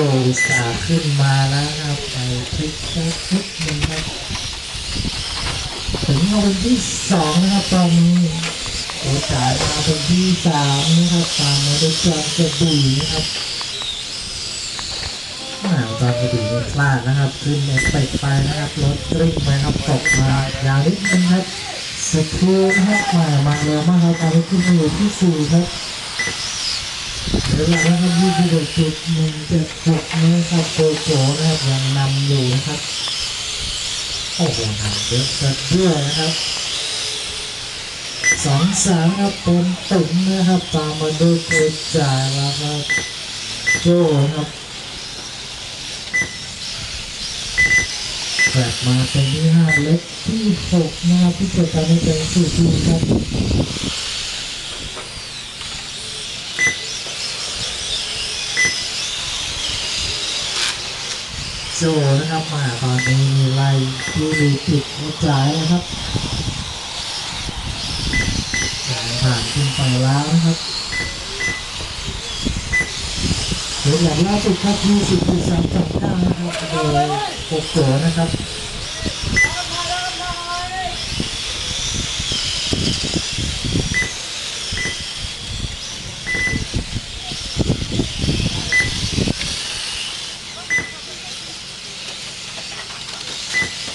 โจอุตสาห์ขึ้นมาแล้วครับไปพลิกแค่นิดนึงครับถึงมาเป็นที่สองนะครับตอนนี้โอกาสมาเป็นที่สามนะครับตามมาด้วยจอมกระบี่นะครับอ้าวจอมกระบี่พลาดนะครับ ขึ้นเอฟเฟกไปนะครับรถกริ้งไปครับตกมายาวนิดนึงครับสกครูนะครับมามาเร็วมากครับตอนนี้ขึ้นมาอยู่ที่สี่ครับ เดี๋ยวหลังนะครับยี่สิบเอ็ดจุดหนึ่งเจ็ดหกนะครับโกโกนะครับยังนำอยู่นะครับ โอ้โหหนักเยอะซะด้วยนะครับสองสามครับเป็นตึงนะครับตามมาด้วยโคจ่ายแล้วครับโจครับกลับมาเป็นที่ห้าเล็กที่หกนะครับที่เกิดการเป็นสี่ทีครับ จนะครับมาตอนนี้มีไล่ที่ติดหัวใจายนะครับจ่ายผ่านขึ้นไปแล้วนะครับเดี๋ยวอย่างล่าสุดครับที่สิบสามสองเก้านะครับโดยโกโกนะครับ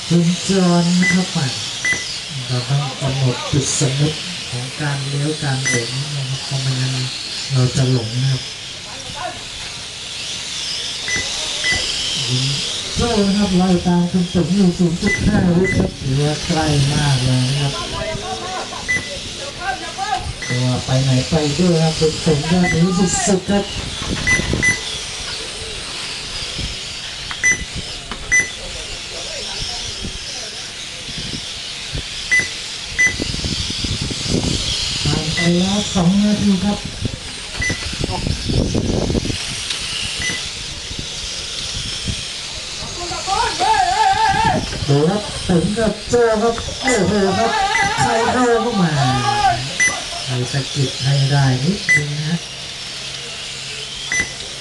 คุณจรนะครับมเราต้องกำหนดจุดสมมติของการเลี้ยวการหลงนะครับเพราะไม่งั้นเราจะหลงนะครับโจ้นะครับไล่ตามคุณสมอยู่0.5วิครับถือว่าใกล้มากเลยนะครับตัวไปไหนไปด้วยครับคุณสมยอดนี้สุดๆครับผ่านไป แล้วสองนาทีครับดูครับถึงกับโจ้ครับโอ้โหครับใครเข้าเข้ามาใครสะกิดให้ได้นิดนึงนะ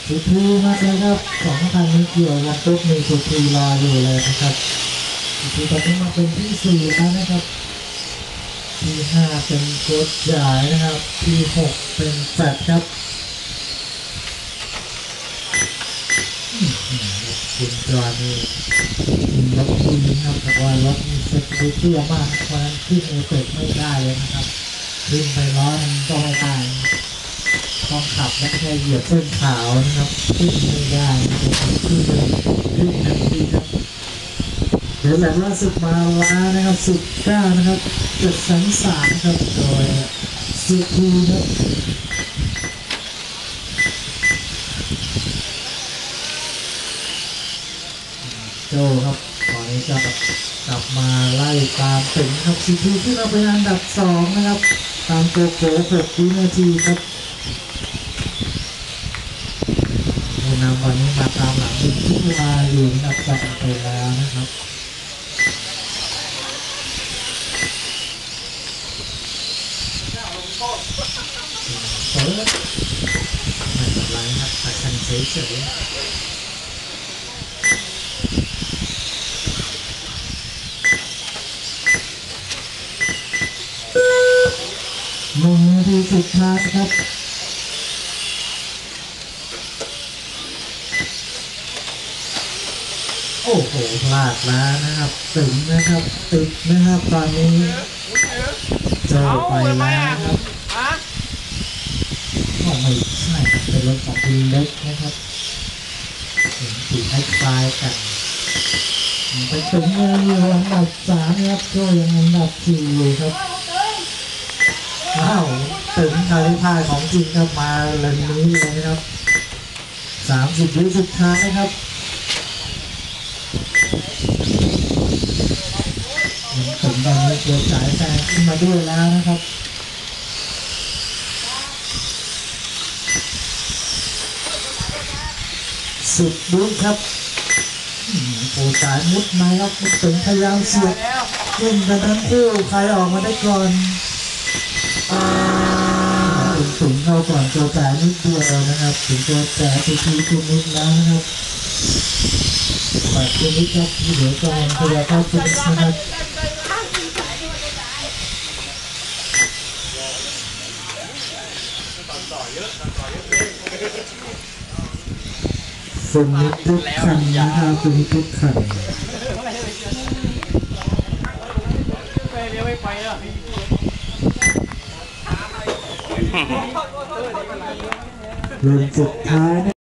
สุธีมาเลยครับสองพันนี้เกี่ยวกันปุ๊บมีสุธีรออยู่เลยนะครับสุธีตอนนี้มาเป็นที่สี่แล้วนะครับ ที่ห้าเป็นโคดจ่ายนะครับ ที่หกเป็นแฟดครับอื้อหือคุณจอนี่รถดีนะครับแต่ว่ารถมีเซ็ตดูเตี้ยมากเพราะนั้นขึ้นเอเฟกไม่ได้เลยนะครับขึ้นไปร้อมันก็ไม่ได้ต้องขับไม่ใช่เหยียบเส้นขาวนะครับขึ้นไม่ได้ขึ้นเลยขึ้นทันทีครับ เดี๋ยวแบบล่าสุดมาล้านะครับสุดเก้านะครับจุดสันสามครับโดยสุคูครับโจครับตอนนี้จะกลับมาไล่ตามถึงครับซีทีที่เราเป็นอันดับสองนะครับ ตามโกโก้หกวินาทีครับผู้นำวันนี้มาตามหลังเป็นที่วาอยู่อันดับสองไปแล้วนะครับเปิด ไม่เป็นไรครับแต่คันเฉยๆหนึ่งนาทีสุดท้ายครับโอ้โหพลาดแล้วนะครับ ตึงนะครับติดนะครับ ตอนนี้โจอไปแล้วครับ ฮะก็ไม่ใช่ครับเป็นรถของคุณเล็กนะครับเห็นสีคล้ายๆกันไปถึงเลยอยู่อันดับสามครับโจยังอันดับสี่อยู่ครับว้าวถึงนาฬิกาของจริงครับมาเลนนี้เลยนะครับสามสิบวิสุดท้ายครับยังถึงตอนนี้ตัวสายแซงขึ้นมาด้วยแล้วนะครับ สุดลุ้นครับอืมตัวสายมุดมาครับมุดถึงพยายามเสียบแล้วยิงกันทั้งคู่ใครออกมาได้ก่อนคุณโตสูงเข้าก่อนตัวแปรนิดเดียวนะครับถึงตัวแปรไปทีคุณนิดแล้วนะครับปัดคุณนิดครับที่เหลือก็พยายามเข้าคุณนิดนะครับ สมิททุกขันนะครับสมิททุกขันเริ่มสุดท้ายนะ